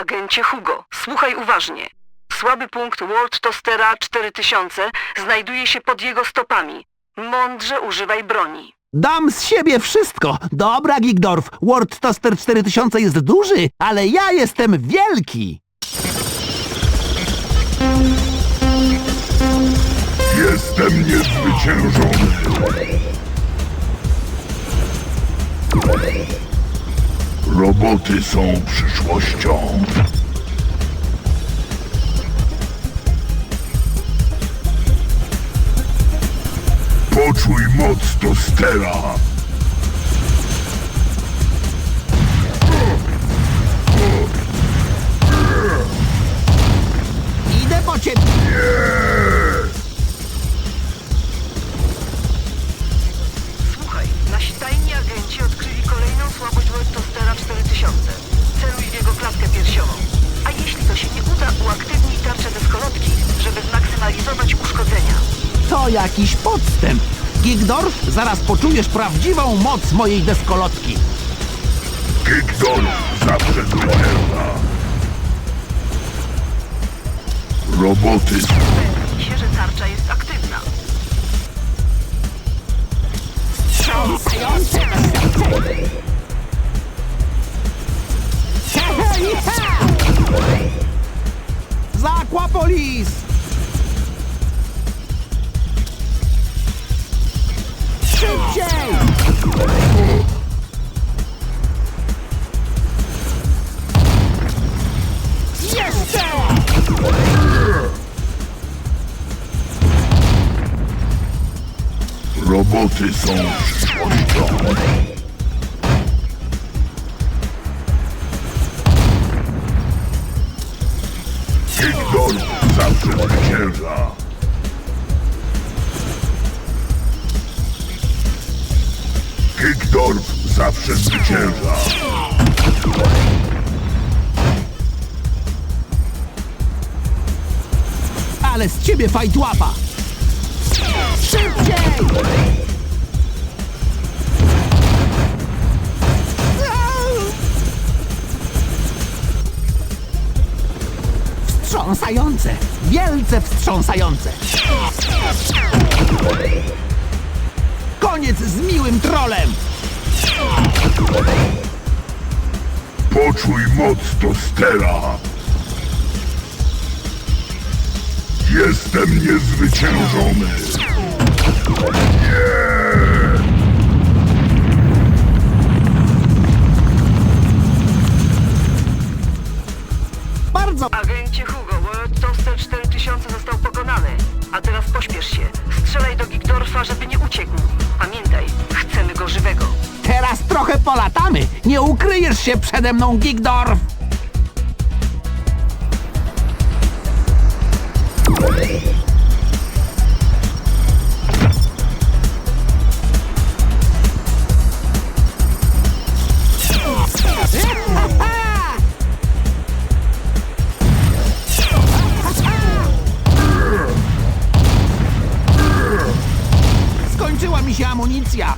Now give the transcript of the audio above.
Agencie Hugo, słuchaj uważnie. Słaby punkt World Toastera 4000 znajduje się pod jego stopami. Mądrze używaj broni. Dam z siebie wszystko. Dobra, Gigdorf. World Toaster 4000 jest duży, ale ja jestem wielki. Jestem niezwyciężony. Roboty są przyszłością. Poczuj moc tostera. Zmaksymalizować uszkodzenia. To jakiś podstęp. Gigdorf, zaraz poczujesz prawdziwą moc mojej deskolotki. Kikdol zawsze zwycięża. Roboty Upewnij się, że tarcza jest aktywna. Aquapolis! Szybciej! Roboty są zawsze zwycięża. Kikdorf zawsze zwycięża. Ale z ciebie fajtłapa! Szybciej! Wstrząsające! Wielce wstrząsające! Koniec z miłym trolem! Poczuj moc Tostera. Jestem niezwyciężony. Bardzo Agencie Hugo, World Toaster 4000 został pokonany. A teraz pośpiesz się. Strzelaj do Gigdorfa, żeby nie uciekł. Pamiętaj, chcemy go żywego. Teraz trochę polatamy! Nie ukryjesz się przede mną, Gigdorf! Venezia!